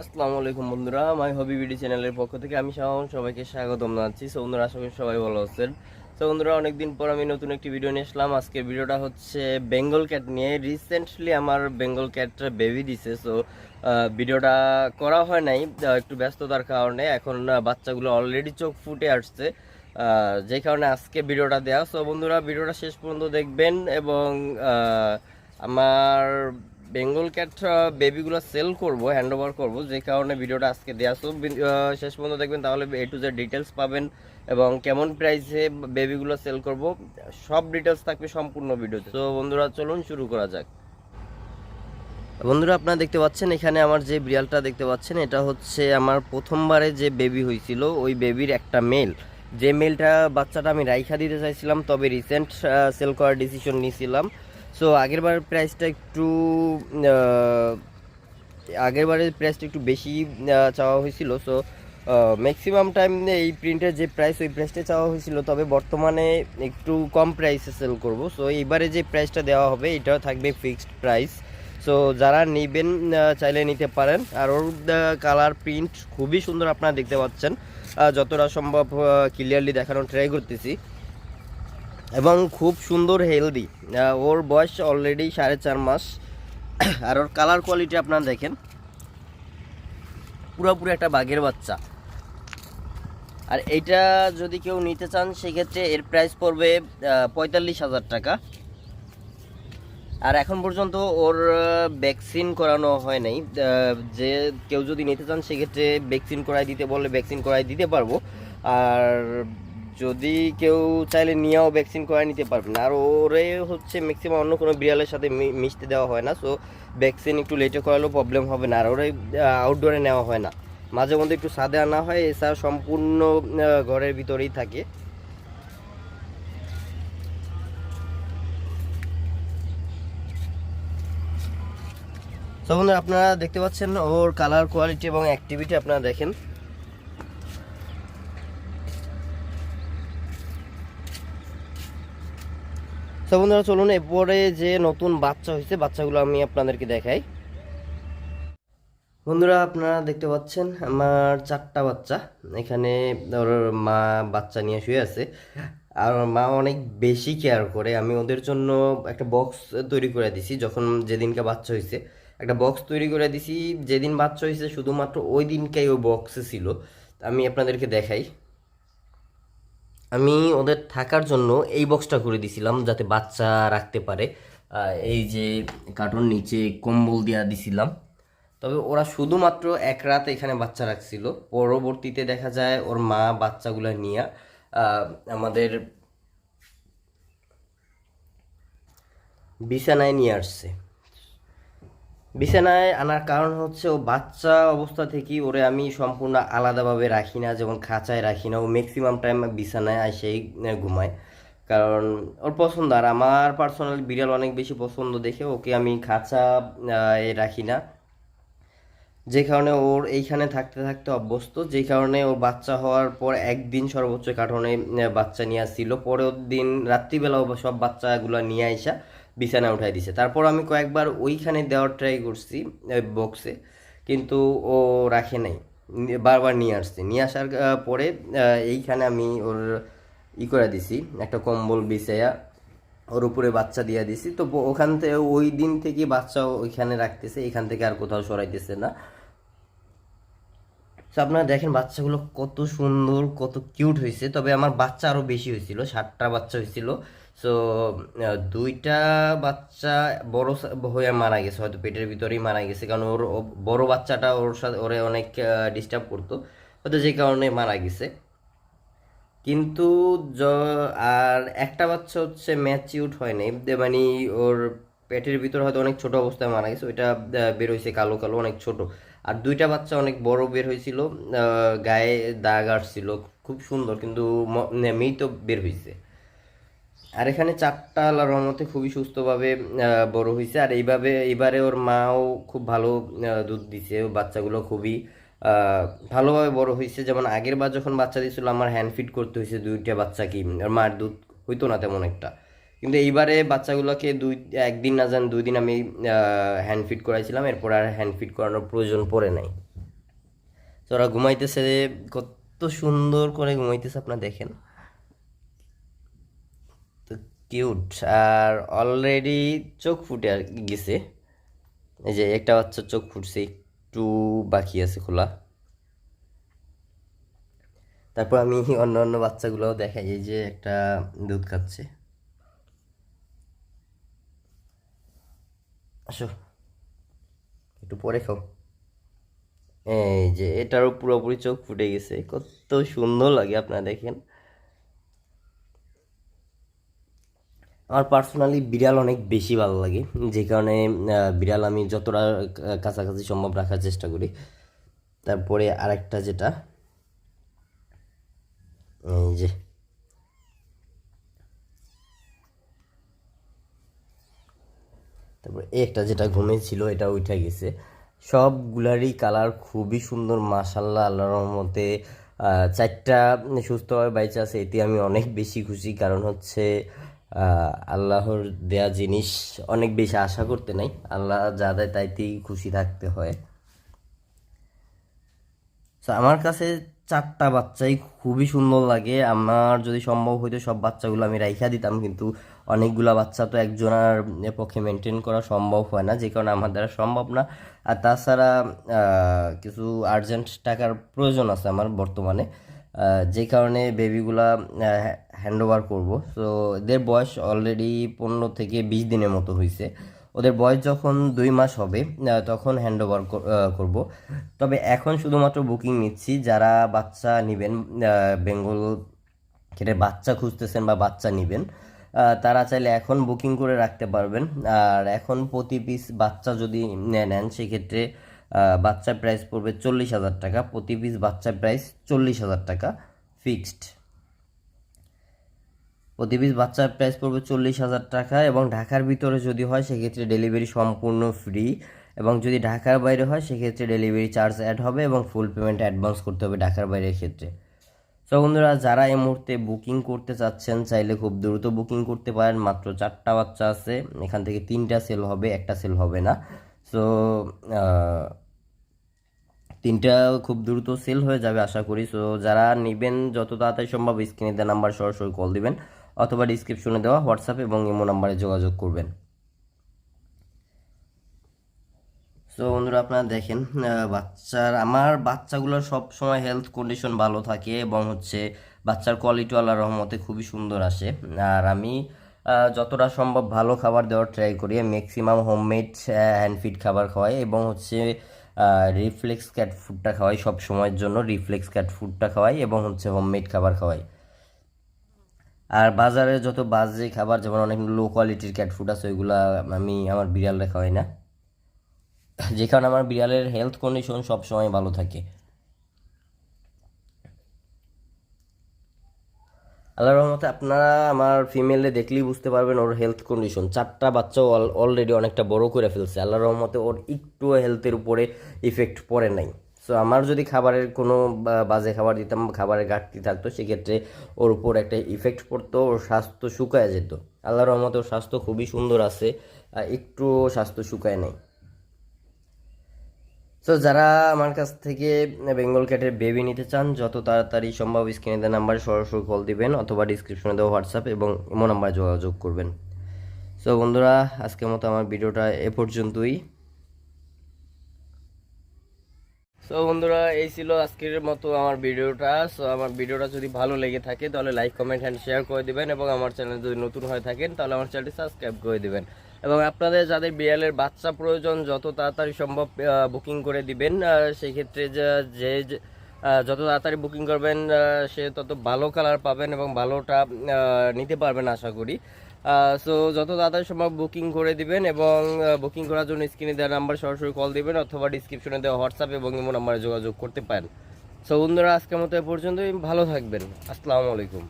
আসসালামু আলাইকুম বন্ধুরা, মাই হবি বিডি চ্যানেলের পক্ষ থেকে আমি সবাইকে স্বাগতম জানাচ্ছি। সো বন্ধুরা, আশা করি সবাই ভালো আছেন। তো বন্ধুরা, অনেকদিন পর আমি নতুন একটি ভিডিও নিয়ে আসলাম। আজকের ভিডিওটা হচ্ছে বেঙ্গল ক্যাট নিয়ে। রিসেন্টলি আমার বেঙ্গল ক্যাটটা বেবি দিছে সো ভিডিওটা করা হয় নাই একটু ব্যস্ততার কারণে। এখন বাচ্চাগুলো অলরেডি চোখ ফুটে আসছে যে কারণে আজকে ভিডিওটা দেওয়া সো বন্ধুরা ভিডিওটা শেষ পর্যন্ত দেখবেন এবং আমার বেঙ্গল ক্যাট বেবিগুলো সেল করব হ্যান্ড ওভার করব, যে কারণে ভিডিওটা আজকে দেওয়া সো শেষ পর্যন্ত দেখবেন, তাহলে এ টু জেড ডিটেলস পাবেন এবং কেমন প্রাইসে বেবিগুলো সেল করব, সব ডিটেলস থাকবে সম্পূর্ণ ভিডিওতে। তো বন্ধুরা, চলুন শুরু করা যাক। বন্ধুরা, আপনারা দেখতে পাচ্ছেন, এখানে আমার যে বিড়ালটা দেখতে পাচ্ছেন, এটা হচ্ছে আমার প্রথমবারে যে বেবি হয়েছিল, ওই বেবির একটা মেল যে মেলটা বাচ্চাটা আমি রাইখা দিতে চাইছিলাম, তবে রিসেন্ট সেল করার ডিসিশন নিয়েছিলাম। সো আগের বার প্রাইসটা একটু আগের বারের প্রাইসটা একটু বেশি চাওয়া হয়েছিল। সো ম্যাক্সিমাম টাইম এই প্রিন্টের যে প্রাইস ওই প্রাইসটা চাওয়া হয়েছিল। তবে বর্তমানে একটু কম প্রাইসে সেল করব। সো এইবারে যে প্রাইসটা দেওয়া হবে, এটাও থাকবে ফিক্সড প্রাইস সো যারা নেবেন চাইলে নিতে পারেন। আর ওর কালার প্রিন্ট খুবই সুন্দর আপনারা দেখতে পাচ্ছেন। যতটা সম্ভব ক্লিয়ারলি দেখানোর ট্রাই করতেছি। এবং খুব সুন্দর হেলদি ওর বয়স অলরেডি সাড়ে চার মাস। আর ওর কালার কোয়ালিটি আপনারা দেখেন। পুরোপুরি একটা বাঘের বাচ্চা। আর এইটা যদি কেউ নিতে চান, সেক্ষেত্রে এর প্রাইস পড়বে পঁয়তাল্লিশ হাজার টাকা। আর এখন পর্যন্ত ওর ভ্যাকসিন করানো হয় নাই। যে কেউ যদি নিতে চান, সেক্ষেত্রে ভ্যাকসিন করাই দিতে বললে ভ্যাকসিন করাই দিতে পারব। আর যদি কেউ চাইলে নিয়েও ভ্যাকসিন করাই নিতে পারবেন আর ওরে হচ্ছে ম্যাক্সিমাম অন্য কোনো বিড়ালের সাথে মিশতে দেওয়া হয় না সো ভ্যাকসিন একটু লেটে করালেও প্রবলেম হবে না। আর ওরে আউটডোরে নেওয়া হয় না। মাঝে মধ্যে একটু সাদে আনা হয়, এছাড়া সম্পূর্ণ ঘরের ভিতরেই থাকে। তো বন্ধুরা, আপনারা দেখতে পাচ্ছেন ওর কালার কোয়ালিটি এবং অ্যাক্টিভিটি আপনারা দেখেন। তো বন্ধুরা, চলুন এরপরে যে নতুন বাচ্চা হয়েছে, বাচ্চাগুলো আমি আপনাদেরকে দেখাই। বন্ধুরা, আপনারা দেখতে পাচ্ছেন আমার চারটা বাচ্চা। এখানে ওর মা বাচ্চা নিয়ে শুয়ে আছে। আর মা অনেক বেশি কেয়ার করে। আমি ওদের জন্য একটা বক্স তৈরি করে দিছি, যখন যেদিনকে বাচ্চা হয়েছে। একটা বক্স তৈরি করে দিছি, যেদিন বাচ্চা হয়েছে, শুধুমাত্র ওই দিনকেই ওই বক্সে ছিল। আমি আপনাদেরকে দেখাই। আমি ওদের থাকার জন্য এই বক্সটা করে দিছিলাম যাতে বাচ্চা রাখতে পারে। এই যে কার্টুন নিচে কম্বল দিয়া দিছিলাম। তবে ওরা শুধুমাত্র এক রাত এখানে বাচ্চা রাখছিল। পরবর্তীতে দেখা যায় ওর মা বাচ্চাগুলো নিয়ে আমাদের বিছানায় নিয়ে আসছে। বিছানায় আনার কারণ হচ্ছে ও বাচ্চা অবস্থা থেকেই ওরে আমি সম্পূর্ণ আলাদাভাবে রাখি না, যেমন খাঁচায় রাখি না। ও ম্যাক্সিমাম টাইম বিছানায় এসেই ঘুমায়। কারণ ওর পছন্দ, আর আমার পার্সোনাল বিড়াল অনেক বেশি পছন্দ দেখে ওকে আমি খাঁচা এ রাখি না। যে কারণে ওর এইখানে থাকতে থাকতে অভ্যস্ত, যে কারণে ওর বাচ্চা হওয়ার পর একদিন সর্বোচ্চ কার্টনে বাচ্চা নিয়ে আসছিল। পরের দিন রাত্রিবেলা সব বাচ্চাগুলো নিয়ে আইসা বিছানায় উঠাই দিছে। তারপর আমি কয়েকবার ওইখানে দেওয়ার ট্রাই করছি বক্সে কিন্তু ও রাখে নাই। বারবার নিয়ে আসছে। নিয়ে আসার পরে এইখানে আমি ওর ই করে দিছি, একটা কম্বল বিছাইয়া ওর উপরে বাচ্চা দিয়ে দিছি। তো ওখান থেকে, ওই দিন থেকে বাচ্চা ওইখানে রাখতেছে, এখান থেকে আর কোথাও সরাইতেছে না। তো আপনারা দেখেন বাচ্চাগুলো কত সুন্দর, কত কিউট হয়েছে তবে আমার বাচ্চা আরও বেশি হয়েছিল ষাটটা বাচ্চা হয়েছিল সো দুইটা বাচ্চা বড় হয়ে মারা গেছে, হয়তো পেটের ভিতরেই মারা গেছে, কারণ ওর বড় বাচ্চাটা ওর সাথে ওরে অনেক ডিস্টার্ব করতো, হয়তো যে কারণে মারা গেছে। কিন্তু আর একটা বাচ্চা হচ্ছে ম্যাচিউড হয় নাই মানে ওর পেটের ভিতর হয়তো অনেক ছোট অবস্থায় মারা গেছে, ওইটা বের হয়েছে কালো কালো, অনেক ছোট। আর দুইটা বাচ্চা অনেক বড় বের হয়েছিল গায়ে দাগ আসছিল, খুব সুন্দর, কিন্তু মৃত বের হয়েছে। আর এখানে চারটা আল্লাহর রহমতে খুবই সুস্থভাবে বড় হয়েছে আর এইভাবে, এইবারে ওর মাও খুব ভালো দুধ দিছে। বাচ্চাগুলো খুবই ভালোভাবে বড় হয়েছে যেমন আগের বার যখন বাচ্চা দিয়েছিল, আমার হ্যান্ড ফিড করতে হয়েছে দুইটা বাচ্চাকে আর মার দুধ হইতো না তেমন একটা। কিন্তু এইবারে বাচ্চাগুলোকে দুই, একদিন না যান দুই দিন আমি হ্যান্ড ফিড করাইছিলাম। এরপর আর হ্যান্ড ফিড করানোর প্রয়োজন পড়ে নাই। তো ওরা ঘুমাইতেছে, কত সুন্দর করে ঘুমাইতেছে, আপনারা দেখেন। কিউট। আর অলরেডি চোখ ফুটে গেছে। এই যে একটা বাচ্চার চোখ ফুটছে, একটু বাকি আছে খোলা। তারপর আমি অন্য অন্য বাচ্চাগুলোও দেখাই, এই যে একটা দুধ খাচ্ছে। আসো, একটু পরে খাও। এই যে এটারও পুরোপুরি চোখ ফুটে গেছে, কত সুন্দর লাগে আপনারা দেখেন। আমার পার্সোনালি বিড়াল অনেক বেশি ভালো লাগে। যে কারণে বিড়াল আমি যতটা কাছাকাছি সম্ভব রাখার চেষ্টা করি। তারপরে আরেকটা যেটা, এই যে, তারপর একটা যেটা ঘুমিয়েছিল এটা উঠে গেছে। সবগুলারই কালার খুবই সুন্দর মাশাল্লাহ আল্লাহর রহমতে চারটা সুস্থভাবে বাইচে আছে এতে আমি অনেক বেশি খুশি। কারণ হচ্ছে আল্লাহর দেয়া জিনিস অনেক বেশি আশা করতে নাই। আল্লাহ যা দেয় তাইতেই খুশি থাকতে হয়। তো আমার কাছে চারটা বাচ্চাই খুবই সুন্দর লাগে। আমার যদি সম্ভব হইতো সব বাচ্চাগুলো আমি রাইখা দিতাম, কিন্তু অনেকগুলা বাচ্চা তো একজনের পক্ষে মেনটেন করা সম্ভব হয় না, যে কারণে আমার দ্বারা সম্ভব না। আর তাছাড়া কিছু আর্জেন্ট টাকার প্রয়োজন আছে আমার বর্তমানে। যে কারণে বেবিগুলা হ্যান্ড ওভার করব। তো এদের বয়স অলরেডি পনেরো থেকে বিশ দিনের মতো হয়েছে ওদের বয়স যখন দুই মাস হবে তখন হ্যান্ড ওভার করব। তবে এখন শুধুমাত্র বুকিং নিচ্ছি যারা বাচ্চা নেবেন বেঙ্গল কেটে বাচ্চা খুঁজতেছেন বা বাচ্চা নেবেন তারা চাইলে এখন বুকিং করে রাখতে পারবেন। আর এখন প্রতি পিস বাচ্চা যদি নেন, সেক্ষেত্রে বাচ্চার প্রাইস পড়বে চল্লিশ হাজার টাকা, প্রতি পিস বাচ্চার প্রাইস চল্লিশ হাজার টাকা ফিক্সড প্রতি পিস বাচ্চার প্রাইস পড়বে চল্লিশ হাজার টাকা এবং ঢাকার ভিতরে যদি হয়, সেক্ষেত্রে ডেলিভারি সম্পূর্ণ ফ্রি এবং যদি ঢাকার বাইরে হয়, সেক্ষেত্রে ডেলিভারি চার্জ অ্যাড হবে এবং ফুল পেমেন্ট অ্যাডভান্স করতে হবে ঢাকার বাইরের ক্ষেত্রে। তো বন্ধুরা, যারা এই মুহূর্তে বুকিং করতে চাচ্ছেন, চাইলে খুব দ্রুত বুকিং করতে পারেন। মাত্র চারটা বাচ্চা আছে, এখান থেকে তিনটা সেল হবে, একটা সেল হবে না। সো তিনটা খুব দ্রুত সেল হয়ে যাবে আশা করি। সো যারা নেবেন, যত তাড়াতাড়ি সম্ভব স্ক্রিনে দেওয়া নাম্বার সরাসরি কল দিবেন, অথবা ডিসক্রিপশনে দেওয়া হোয়াটসঅ্যাপ এবং ইমো নাম্বারে যোগাযোগ করবেন। সো বন্ধুরা, আপনারা দেখেন বাচ্চার, আমার বাচ্চাগুলোর সব সময় হেলথ কন্ডিশন ভালো থাকে এবং হচ্ছে বাচ্চার কোয়ালিটি আল্লাহর রহমতে খুবই সুন্দর আসে। আর আমি যতটা সম্ভব ভালো খাবার দেওয়ার ট্রাই করি ম্যাক্সিমাম হোমমেড হ্যান্ড ফিড খাবার খাওয়াই এবং হচ্ছে রিফ্লেক্স ক্যাট ফুডটা খাওয়াই সব সময়ের জন্য রিফ্লেক্স ক্যাট ফুডটা খাওয়াই এবং হচ্ছে হোমমেড খাবার খাওয়াই। আর বাজারে যত বাজে খাবার, যেমন অনেক লো কোয়ালিটির ক্যাট ফুড আছে, ওইগুলো আমি আমার বিড়ালরা খাওয়াই না। যে কারণে আমার বিড়ালের হেলথ কন্ডিশন সব সময় ভালো থাকে। আল্লাহর রহমতে আপনারা আমার ফিমেলে দেখলেই বুঝতে পারবেন ওর হেলথ কন্ডিশন চারটা বাচ্চাও অলরেডি অনেকটা বড় করে ফেলছে। আল্লাহর রহমতে ওর একটু হেলথের উপরে ইফেক্ট পড়ে নাই। সো আমার যদি খাবারের কোনো বাজে খাবার দিতাম, খাবারের ঘাটতি থাকতো, সেক্ষেত্রে ওর উপর একটা ইফেক্ট পড়তো, ওর স্বাস্থ্য শুকায় যেত। আল্লাহর রহমতে ওর স্বাস্থ্য খুবই সুন্দর আছে একটু স্বাস্থ্য শুকায় নেই। তো যারা আমার কাছ থেকে বেঙ্গল ক্যাটের বেবি নিতে চান, যত তাড়াতাড়ি সম্ভব স্ক্রিনে দেওয়া নাম্বারে সরাসরি কল দিবেন অথবা ডিসক্রিপশনে দেওয়া হোয়াটসঅ্যাপ এবং ইমো নাম্বারে যোগাযোগ করবেন। সো বন্ধুরা, আজকের মতো আমার ভিডিওটা এ পর্যন্তই। সো বন্ধুরা, এই ছিল আজকের মতো আমার ভিডিওটা। সো আমার ভিডিওটা যদি ভালো লেগে থাকে, তাহলে লাইক কমেন্ট অ্যান্ড শেয়ার করে দিবেন এবং আমার চ্যানেল যদি নতুন হয়ে থাকেন, তাহলে আমার চ্যানেলটি সাবস্ক্রাইব করে দিবেন। এবং আপনাদের যাদের বিড়ালের বাচ্চা প্রয়োজন যত তাড়াতাড়ি সম্ভব বুকিং করে দিবেন। আহ, সেই ক্ষেত্রে যে- যত তাড়াতাড়ি বুকিং করবেন সে তত ভালো কালার পাবেন এবং ভালোটা নিতে পারবেন আশা করি। সো যত তাড়াতাড়ি সম্ভব বুকিং করে দিবেন এবং বুকিং করার জন্য স্ক্রিনে দেওয়া নাম্বার সরাসরি কল দিবেন অথবা ডিসক্রিপশনে দেওয়া হোয়াটসঅ্যাপ এবং ইমো নাম্বারে যোগাযোগ করতে পারেন। সো বন্ধুরা আজকের মতো এ পর্যন্তই। ভালো থাকবেন। আসসালামু আলাইকুম।